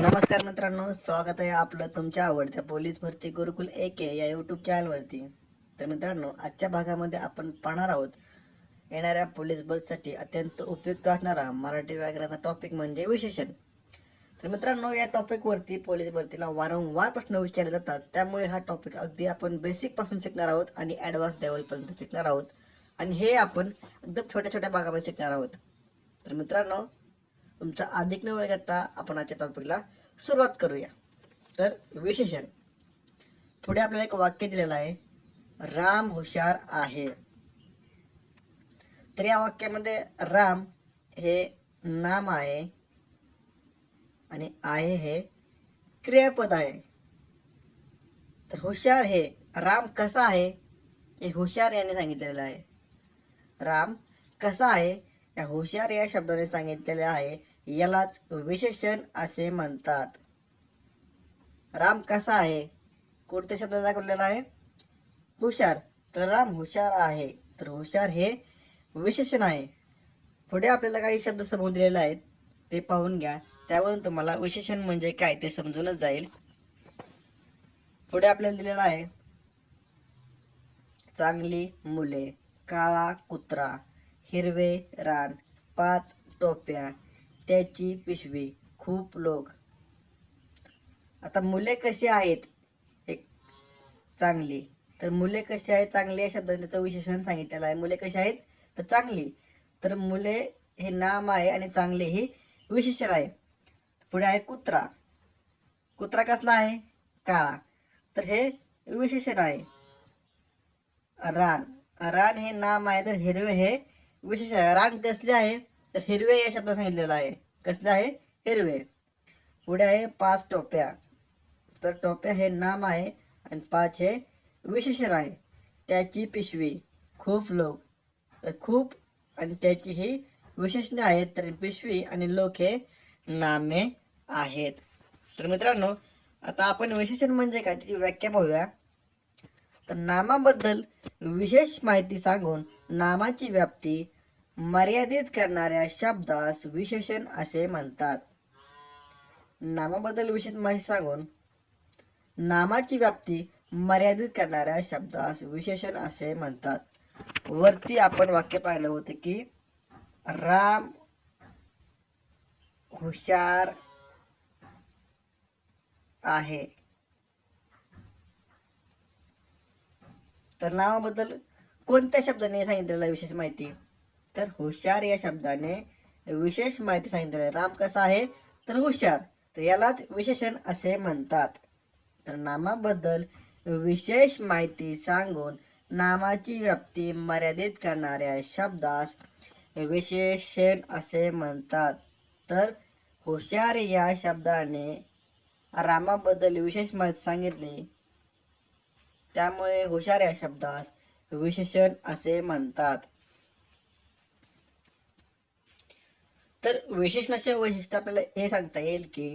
नमस्कार मित्रांनो स्वागत आहे आपलं तुमच्या आवडत्या पोलीस भरती गुरुकुल ए के या यूट्यूब चॅनलवरती तर मित्रांनो आजच्या भागामध्ये आपण पाहणार आहोत येणाऱ्या पोलीस भरतीसाठी अत्यंत उपयुक्त असणारा मराठी व्याकरणाचा टॉपिक म्हणजे विशेषण. तर मित्रांनो या टॉपिकवरती पोलीस भरतीला वारंवार प्रश्न विचारले जातात. त्यामुळे हा टॉपिक अगदी आपण बेसिकपासून शिकणार आहोत आणि ॲडव्हान्स लेवलपर्यंत शिकणार आहोत. आणि हे आपण एकदम छोट्या छोट्या भागामध्ये शिकणार आहोत. तर मित्रांनो तुमचा अधिक न वेळ घेता आपण आजच्या टॉपिकला सुरुवात करूया. तर विशेषण. पुढे आपल्याला एक वाक्य दिलेलं आहे राम हुशार आहे. तर या वाक्यामध्ये राम हे नाम आहे आणि आहे हे क्रियापद आहे. तर हुशार हे राम कसा आहे? हे हुशार याने सांगितलेलं आहे. राम कसा आहे? या हुशार या शब्दाने सांगितलेले आहे. यालाच विशेषण असे म्हणतात. राम कसा आहे? कोणत्या शब्दात दाखवलेला आहे? हुशार. तर राम हुशार आहे. तर हुशार हे विशेषण आहे. पुढे आपल्याला काही शब्द समोर दिलेले आहेत. ते पाहून घ्या. त्यावरून तुम्हाला विशेषण म्हणजे काय ते समजूनच जाईल. पुढे आपल्याला दिलेलं आहे. चांगली मुले. काळा कुत्रा. हिरवे रान पाच टोप्या त्याची पिशवी खूप लोक. आता मुले कशी आहेत? एक चांगली. तर मुले कशी आहेत? चांगली या शब्दाने त्याचं विशेषण सांगितलेलं आहे. मुले कशी आहेत? तर चांगली. तर मुले हे नाम आहे आणि चांगले हे विशेषण आहे. पुढे आहे कुत्रा. कुत्रा कसला आहे? काळा. तर हे विशेषण आहे. रान. रान हे नाम आहे. तर हिरवे हे विशेष आहे. रान कसले आहे तर हिरवे या शब्द सांगितलेला आहे. कसले आहे? हिरवे. पुढे आहे पाच टोप्या. तर टोप्या हे नाम आहे आणि पाच हे विशेषण आहे. त्याची पिशवी खूप लोक. तर खूप आणि त्याची ही विशेषणे आहेत तर पिशवी आणि लोक हे नामे आहेत. तर मित्रांनो आता आपण विशेषण म्हणजे काय? त्याची व्याख्या पाहूया. तर नामाबद्दल विशेष माहिती सांगून नामाची व्याप्ती मर्यादित करणाऱ्या शब्दास विशेषण असे म्हणतात. नामाबद्दल विशेष माहिती सांगून नामाची व्याप्ती मर्यादित करणाऱ्या शब्दास विशेषण असे म्हणतात. वरती आपण वाक्य पाहिलं होते की राम हुशार आहे. तर नावाबद्दल कोणत्या शब्दाने सांगितलेलं विशेष माहिती? तर हुशार या शब्दाने विशेष माहिती सांगितलेली राम कसा आहे? तर हुशार. तर यालाच विशेषण असे म्हणतात. तर नामाबद्दल विशेष माहिती सांगून नामाची व्याप्ती मर्यादित करणाऱ्या शब्दास विशेषण असे म्हणतात. तर हुशार या शब्दाने रामाबद्दल विशेष माहिती सांगितली. त्यामुळे हुशार या शब्दास विशेषण असे म्हणतात. तर विशेषणाचे वैशिष्ट्य आपल्याला हे सांगता येईल की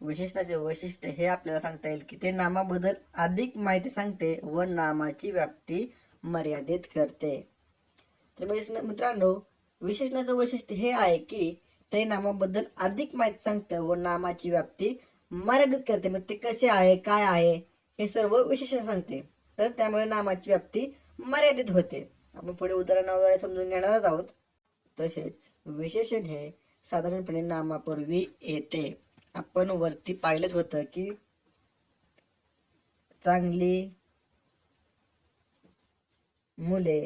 विशेषणाचे वैशिष्ट्य हे आपल्याला सांगता येईल की ते नामाबद्दल अधिक माहिती सांगते व नामाची व्याप्ती मर्यादित करते. तर मित्रांनो विशेषणाचं वैशिष्ट्य हे आहे की ते नामाबद्दल अधिक माहिती सांगतं व नामाची व्याप्ती मर्यादित करते. मग ते कसे आहे? काय आहे? हे सर्व विशेषण सांगते. तर त्यामुळे नामाची व्याप्ती मर्यादित होते. आपण पुढे उदाहरणाद्वारे समजून घेणारच आहोत. तसेच विशेषण हे साधारणपणे नामापूर्वी येते. आपण वरती पाहिलंच होतं की चांगली मुले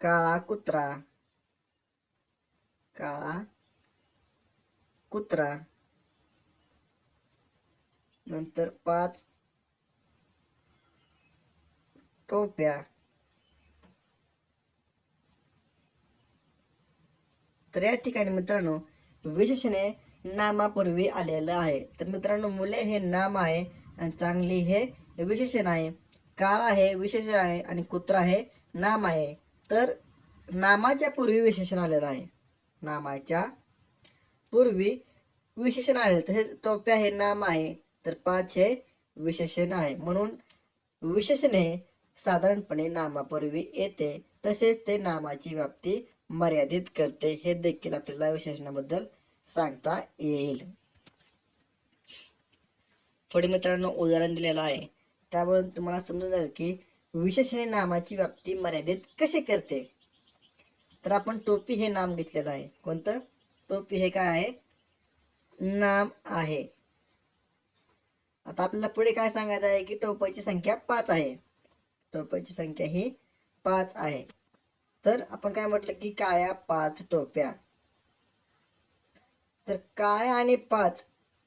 काळा कुत्रा काळा कुत्रा. नंतर पाच टोप्या. तर या ठिकाणी मित्रांनो विशेषणे नामापूर्वी आलेलं आहे. तर मित्रांनो मुले हे नाम आहे आणि चांगली हे विशेषण आहे. काळा हे विशेषण आहे आणि कुत्रा हे नाम आहे. तर नामाच्या पूर्वी विशेषण आलेलं आहे. नामाच्या पूर्वी विशेषण आले तसेच टोप्या हे नाम आहे तर पाच हे विशेषण आहे. म्हणून विशेषण हे साधारणपणे नामापूर्वी येते. तसेच ते नामाची व्याप्ती मर्यादित करते. हे देखील आपल्याला विशेषणाबद्दल सांगता येईल. पुढे मित्रांनो उदाहरण दिलेलं आहे. त्यावरून तुम्हाला समजून जाईल की विशेषणे नामाची व्याप्ती मर्यादित कसे करते? तर आपण टोपी हे नाम घेतलेलं आहे. कोणतं? टोपी हे काय आहे? नाम आहे. आता आपल्याला पुढे काय सांगायचं आहे की टोपाची संख्या पाच आहे. टोपाची संख्या ही पाच आहे. तर आपण काय म्हटलं की काळ्या पाच टोप्या. तर काळ्या आणि पाच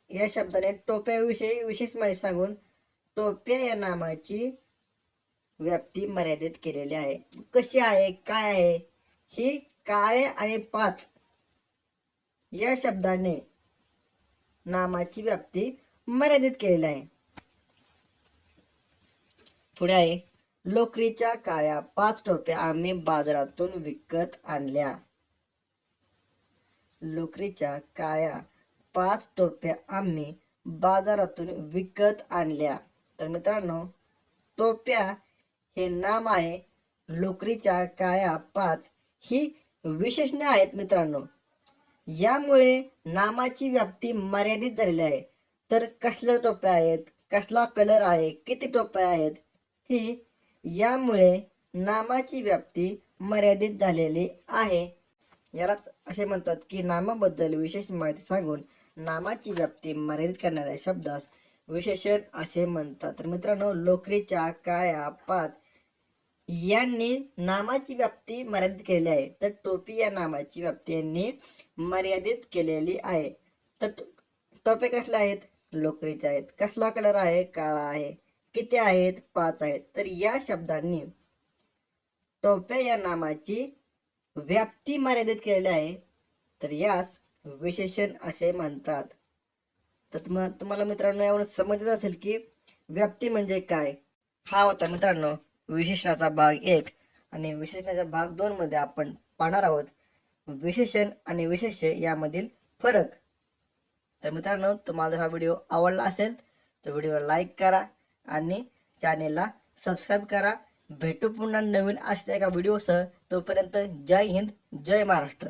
या शब्दाने टोप्याविषयी विशेष माहिती सांगून टोप्या या नामाची व्याप्ती मर्यादित केलेली आहे. कशी आहे? काय आहे? ही काळे आणि पाच या शब्दाने नामाची व्याप्ती मर्यादित केलेली आहे. पुढे आहे लोकरीच्या काळ्या पाच टोप्या आम्ही बाजारातून विकत आणल्या. लोकरीच्या काळ्या पाच टोप्या आम्ही बाजारातून विकत आणल्या. तर मित्रांनो टोप्या हे नाम आहे लोकरीच्या काळ्या पाच ही विशेषणे आहेत मित्रांनो. यामुळे नामाची व्याप्ती मर्यादित झालेली आहे. तर कसल्या टोप्या आहेत? कसला कलर आहे? किती टोप्या आहेत? ही यामुळे नामाची व्याप्ती मर्यादित झालेली आहे. यालाच असे म्हणतात की नामाबद्दल विशेष माहिती सांगून नामाची व्याप्ती मर्यादित करणाऱ्या शब्दास विशेषण असे म्हणतात. तर मित्रांनो लोकरीच्या काळ्या पाच यांनी नामाची व्याप्ती मर्यादित केलेली आहे. तर टोपी या नामाची व्याप्ती यांनी मर्यादित केलेली आहे. तर टोपे कसले आहेत? लोकरीचे आहेत. कसला कलर आहे? काळा आहे. किती आहेत? पाच आहेत. तर या शब्दांनी टोप्या या नामाची व्याप्ती मर्यादित केलेली आहे. तर यास विशेषण असे म्हणतात. तर मग तुम्हाला मित्रांनो यावरून समजत असेल की व्याप्ती म्हणजे काय? हा होता मित्रांनो. विशेषणाचा भाग एक आणि विशेषणाच्या भाग दोन मध्ये आपण पाहणार आहोत. विशेषण आणि विशेष्य यामधील फरक. तर मित्रांनो तुम्हाला जर हा व्हिडिओ आवडला असेल तर व्हिडिओला लाईक करा आणि चॅनेलला सबस्क्राईब करा. भेटू पुन्हा नवीन असल्या एका व्हिडिओसह. तोपर्यंत जय हिंद जय महाराष्ट्र.